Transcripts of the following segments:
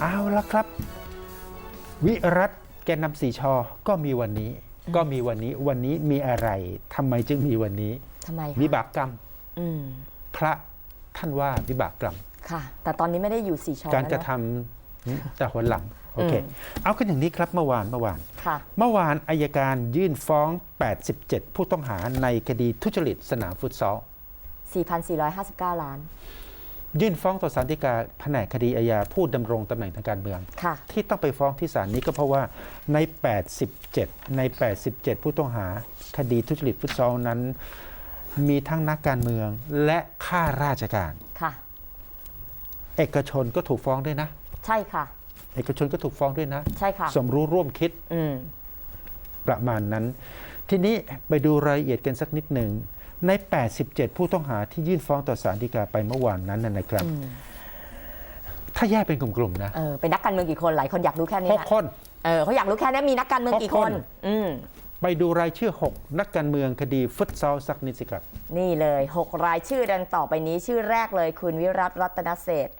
เอาละครับ วิรัตแกนนำสีชอก็มีวันนี้ ก็มีวันนี้วันนี้มีอะไรทำไมจึงมีวันนี้ทำไมคะวิบากกรรมอืมพระท่านว่าวิบากกรรมค่ะ แต่ตอนนี้ไม่ได้อยู่สี่ชอการกระแล้วทำแต่หนหลังโอเคอืมเอากันอย่างนี้ครับเมื่อวานเมื่อวานค่ะเมื่อวานอายการยื่นฟ้อง 87 ผู้ต้องหาในคดีทุจริตสนามฟุตซอล4,459 ล้าน ยื่นฟ้องต่อศาลฎีกาแผนกคดีอาญาผู้ดำรงตำแหน่งทางการเมือง ค่ะ ที่ต้องไปฟ้องที่ศาลนี้ก็เพราะว่าใน 87 ใน 87 ผู้ต้องหาคดีทุจริตฟุตซอลนั้น มีทั้งนักการเมืองและข้าราชการ ค่ะ เอกชนก็ถูกฟ้องด้วยนะ ใช่ค่ะ เอกชนก็ถูกฟ้องด้วยนะ ใช่ค่ะ สมรู้ร่วมคิดอืม ประมาณนั้น ทีนี้ไปดูรายละเอียดกันสักนิดหนึ่ง ใน 87 ผู้ต้องหาที่ยื่นฟ้องต่อศาลฎีกาไปเมื่อวานนั้นนะนะครับอืมถ้าแยกเป็นกลุ่มๆนะเออเป็นนักการเมืองกี่คนหลายคนอยากรู้แค่นี้หกนะคนเออเขาอยากรู้แค่นี้มีนักการเมืองกี่หกคคนนอืมไปดูรายชื่อ 6 นักการเมืองคดีฟุตซอลสักนิดสิครับ นี่เลย 6 รายชื่อดังต่อไปนี้ชื่อแรกเลยคุณวิรัตรัตนเศรษฐ์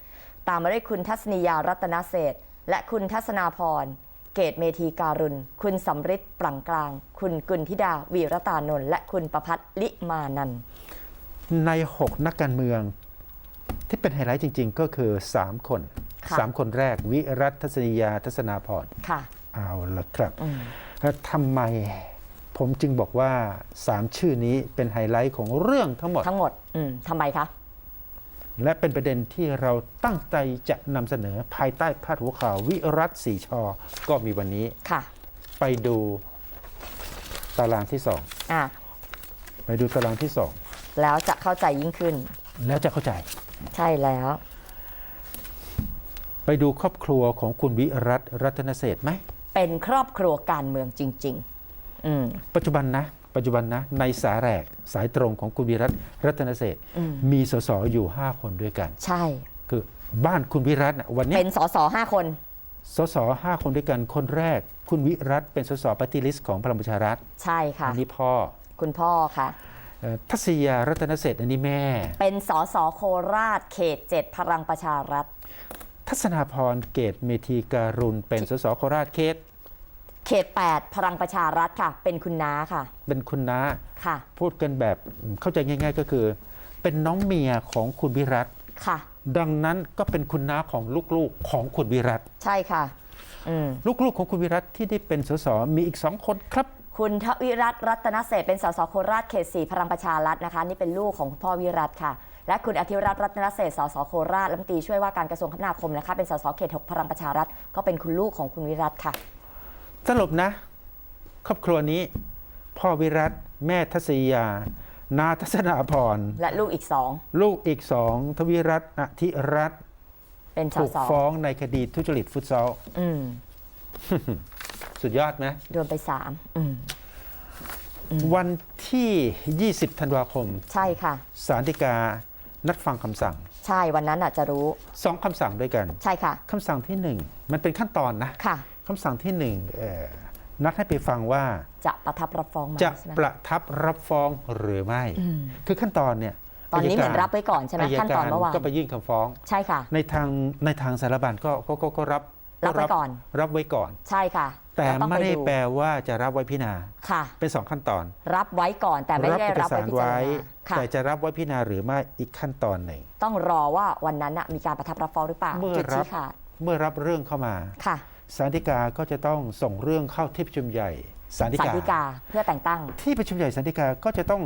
ตามมาด้วยคุณทัศนียารัตนเศรษฐ์และคุณทัศนาพร เกตเมธีการุณ คุณสำริดปรังกลาง คุณกุลธิดา วีรตานนท์และคุณประพัฒน์ลิมานันท์ใน 6 นักการเมือง ที่เป็นไฮไลท์จริง ๆ ก็คือ 3 คน ค่ะ3 คนแรกวิรัตทัศนียาทัศนาพรค่ะเอาละครับอืมแล้วทำไมผมจึงบอกว่า 3 ชื่อนี้เป็นไฮไลท์ของเรื่องทั้งหมด ทั้งหมดอืมทำไมคะ และเป็นประเด็นที่เราตั้งใจจะนำเสนอภายใต้พาดหัวข่าววิรัตสีชอ ก็มีวันนี้ ค่ะไปดูตารางที่สองอะไปดูตารางที่สองแล้วจะเข้าใจยิ่งขึ้น แล้วจะเข้าใจ ใช่แล้ว ไปดูครอบครัวของคุณวิรัตรัตนเศรษฐ์ไหมเป็นครอบครัวการเมืองจริง ๆ อืม ปัจจุบันนะ ปัจจุบันนะในสายแรกสายตรงของคุณวิรัตรัตนเศรษฐ์อืมมีสสอยู่ 5 คนด้วยกัน ใช่ คือบ้านคุณวิรัตน่ะวันนี้เป็นสสห้าคนสสห้าคนด้วยกันคนแรก คุณวิรัตเป็นสสปฏิลิสต์ของพลังประชารัฐใช่ค่ะอันนี้พ่อคุณพ่อค่ะเอ่อทัศยารัตนเศรษฐ์อันนี้แม่ เป็นสสโคราชเขตเจ็ดพลังประชารัฐทัศนาพรเกตเมธีการุณเป็นสสโคราชเขต เขต 8 พลังประชารัฐค่ะ เป็นคุณน้าค่ะ เป็นคุณน้าค่ะ พูดกันแบบเข้าใจง่าย ๆ ก็คือ เป็นน้องเมียของคุณวิรัตค่ะ ดังนั้นก็เป็นคุณน้าของลูกๆของคุณวิรัตใช่ค่ะอืมลูกๆของคุณวิรัตที่ได้เป็นสสมีอีกสองคนครับ คุณทวิรัตรัตนเศรษฐ์เป็นสสโคราชเขตสี่พลังประชารัฐนะคะ นี่เป็นลูกของคุณพ่อวิรัตค่ะ และคุณอธิรัตน์รัตนเศรษฐ์สสโคราชรัฐมนตรีช่วยว่าการกระทรวงคมนาคมนะคะเป็นสสเขตหกพลังประชารัฐก็เป็นคุณลูกของคุณวิรัตค่ะ สรุปนะ ครอบครัวนี้ พ่อวิรัตแม่ทัศยา นาทัศนาพร และลูกอีกสอง ลูกอีกสอง ทวิรัตน์อธิรัตน์เป็นสถูกสฟ้องในคดีทุจริตฟุตซอลอืมสุดยอดไหมโดนไปสามอืมวันที่ 20 ธันวาคม ใช่ค่ะศาลฎีกา นัดฟังคำสั่ง ใช่วันนั้นอาจจะรู้สองคำสั่งด้วยกัน ใช่ค่ะ คำสั่งที่หนึ่งมันเป็นขั้นตอนนะ ค่ะ คำสั่งที่หนึ่งเอ่อนัดให้ไปฟังว่าจะประทับรับฟ้องไหมาจะใช่ไหมประทับรับฟ้องหรือไม่อืมคือขั้นตอนเนี่ยตอนนี้เหมือนยการรับไว้ก่อนใช่ไหมยขั้นตอนเมื่อวานก็ไปยื่นคำฟ้อง ใช่ค่ะ ในทางในทางสารบัญก็ก็ก็ก็รับรับไว้ก่อน รับไว้ก่อน ใช่ค่ะ แต่ล้วองไม่ปได้แปลว่าจะรับไว้พิจารณาค่ะ เป็นสองขั้นตอน รับไว้ก่อนแต่ไม่ได้เอกรับสาไว้รพิจารไว้ณาค่ะแต่จะรับไว้พิจารณาหรือไม่อีกขั้นตอนหนึ่งต้องรอว่าวันนั้นน่ะมีการประทับรับฟ้องหรือเปล่าเมื่อจุดรับชี้ขาดเมื่อรับเรื่องเข้ามาค่ะ สารฎีกาก็จะต้องส่งเรื่องเข้าที่ประชุมใหญ่สารฎีสารกาดีกาเพื่อแต่งตั้ง ที่ประชุมใหญ่สารฎีกาก็จะต้อง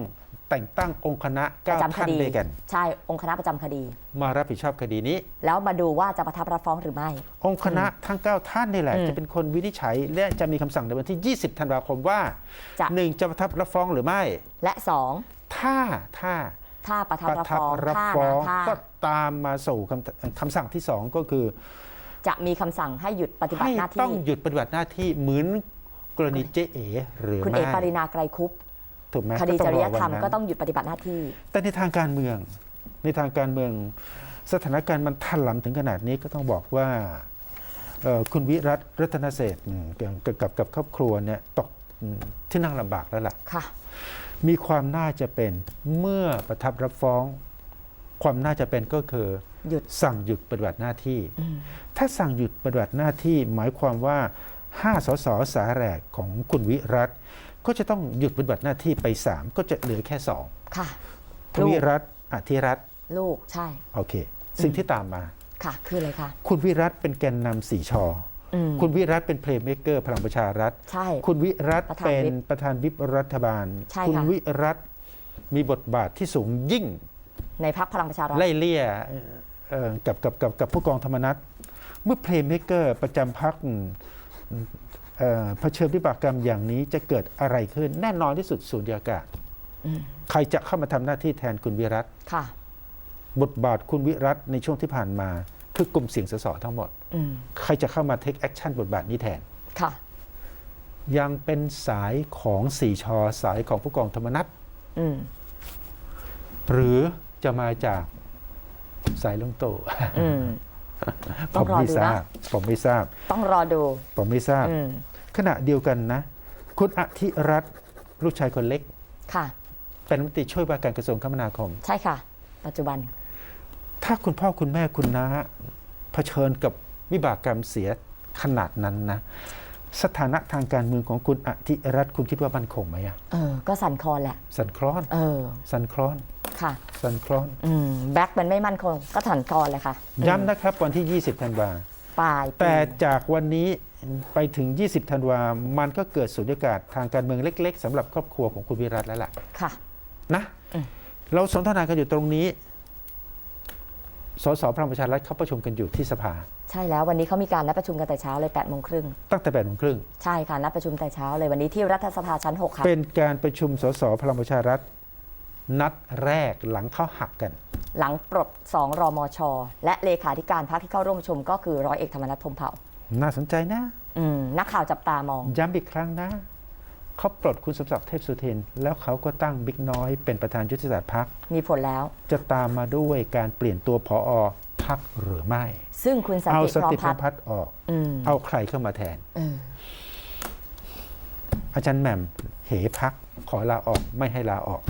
แต่งตั้งองค์คณะปเก้าระจำคท่านดีด้วยกัน ใช่องค์คณะประจำคดี มารับผิดชอบคดีนี้ แล้วมาดูว่าจะประทับรับฟ้องหรือไม่ องค์คณะทั้ง 9 ท่านนี่แหละอืมจะเป็นคนวินิจฉัย และจะมีคำสั่งในวันที่ 20 ธันวาคมว่าจะหนึ่งจะประทับรับฟ้องหรือไม่ และสองถ้าถ้าถ้าประทับประรับทับฟ้องรับถ้าฟ้องนะถ้าก็ตามมาสู่คำคำสั่งที่สองก็คือ จะมีคำสั่งให้หยุดปฏิบัให้ติหน้าต้องที่หยุดปฏิบัติหน้าที่เหมือนกรณีเจ๊เอ๋หรือคุณไม่เอกปรินาไกรคุปถูกไหมคดีก็จต้องริรยอวันธรรมนั้นก็ต้องหยุดปฏิบัติหน้าที่ แต่ในทางการเมือง ในทางการเมืองสถานการณ์มันถล่มถึงขนาดนี้ก็ต้องบอกว่าเอ่อคุณวิรัตรัตนเศรษฐ์อืมกับกับกับครอบครัวเนี่ยตกอืมที่นั่งลำบากแล้วล่ะ ค่ะ มีความน่าจะเป็นเมื่อประทับรับฟ้อง ความน่าจะเป็นก็คือ หยุดสั่งหยุดปฏิบัติหน้าที่อืมถ้าสั่งหยุดปฏิบัติหน้าที่หมายความว่า5สสสาแหรกของคุณวิรัตก็จะต้องหยุดปฏิบัติหน้าที่ไป 3 ก็จะเหลือแค่ค่ะ2ทวิรัตอธิรัตน์ลูกใช่โอเค สิ่งที่ตามมาค่ะคืออะไรคะคุณวิรัตเป็นแกนนำสี่ชออืมคุณวิรัตเป็นเพลย์เม k เกอร์พลังประชารัฐใช่คุณวิรัตประธานเป็นวิปประธานวิปรัฐบาลใช่ค่ะคุณวิรัตมีบทบาทที่สูงยิ่งในพักพลังประชารัฐไล่เลี่ยเอ่อ กับกับกับกับผู้กองธรรมนัฐเมื่อเพลย์เม k เกอร์ประจำพักเผชิญวิบากกรรมอย่างนี้จะเกิดอะไรขึ้น แน่นอนที่สุดสูญญากาศอืมใครจะเข้ามาทำหน้าที่แทนคุณวิรัตค่ะบทบาทคุณวิรัตในช่วงที่ผ่านมา คือกลุ่มเสียงสสทั้งหมดอืมใครจะเข้ามาเทคแอคชั่นบทบาทนี้แทนค่ะยังเป็นสายของสี่ชอสายของผู้กองธรรมนัฐอืมหรือจะมาจาก สายลุงตู่อืมผต้องมรอไม่ดูทรานะบผมไม่ทราบ ต้องรอดู ผมไม่ทราบอืมขณะเดียวกันนะ คุณอธิรัตน์ลูกชายคนเล็ก ค่ะ เป็นรัฐมนตรีช่วยว่าการกระทรวงคมนาคม ใช่ค่ะ ปัจจุบัน ถ้าคุณพ่อคุณแม่คุณน้าเผชิญกับวิบากกรรมเสียขนาดนั้นนะ สถานะทางการเมืองของคุณอธิรัตน์คุณคิดว่ามั่นคงไหมอะเออก็สั่นคลอนแหละ สันคลอน เออ สันคลอน ค่ะสันคลอนอืมแบ็คมันไม่มั่นคงก็สั่นคลอนเลยค่ะย้ำนะครับวันที่ 20 ธันวาปลายปีแต่จากวันนี้ไปถึง 20 ธันวามันก็เกิดสุญญากาศทางการเมืองเล็ก ๆสำหรับครอบครัวของคุณวิรัตแล้วล่ะค่ะ นะอืมเราสนทนากันอยู่ตรงนี้สสพลังประชารัฐเขาประชุมกันอยู่ที่สภา ใช่แล้ววันนี้เขามีการนัดประชุมกันแต่เช้าเลย8ปดโมงครึ่งตั้งแต่8โมงครึ่งใช่ค่ะนัดประชุมแต่เช้าเลยวันนี้ที่รัฐสภาชั้น 6 ค่ะ เป็นการประชุมสสพลังประชารัฐ นัดแรกหลังเข้าหักกัน หลังปลด2รมช และเลขาธิการพรรคที่เข้าร่วมประชุมก็คือร้อยเอกธรรมนัฐพรหมเผ่าน่าสนใจนะ อืมนักข่าวจับตามอง ย้ำอีกครั้งนะเขาปลดคุณสมศักดิ์เทพสุทิน แล้วเขาก็ตั้งบิ๊กน้อยเป็นประธานยุทธศาสตร์พัก มีผลแล้ว จะตามมาด้วยการเปลี่ยนตัวพออพักหรือไม่ ซึ่งคุณสันเอาติสพร้อมติพพัรฒน์พัฒน์ออก อืมเอาใครเข้ามาแทนเอออาจารย์แหม่มเหพักขอลาออกไม่ให้ลาออก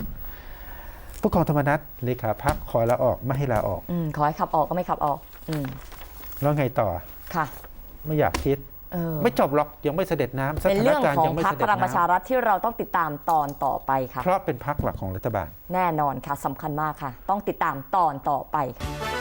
ผู้กองธรรมนัฐเลขาพักขอลาออกไม่ให้ลาออก อืมขอให้ขับออกก็ไม่ขับออก อืมแล้วไงต่อค่ะ ไม่อยากคิด เออไม่จบหรอกยังไม่เสด็จน้ำสเป็นถานเรื่องการณ์ของยังไม่พรรเสคด็พจลังประชาน้ำรัฐที่เราต้องติดตามตอนต่อไปค่ะ เพราะเป็นพักหลักของรัฐบาล แน่นอนค่ะสำคัญมากค่ะ ต้องติดตามตอนต่อไปค่ะ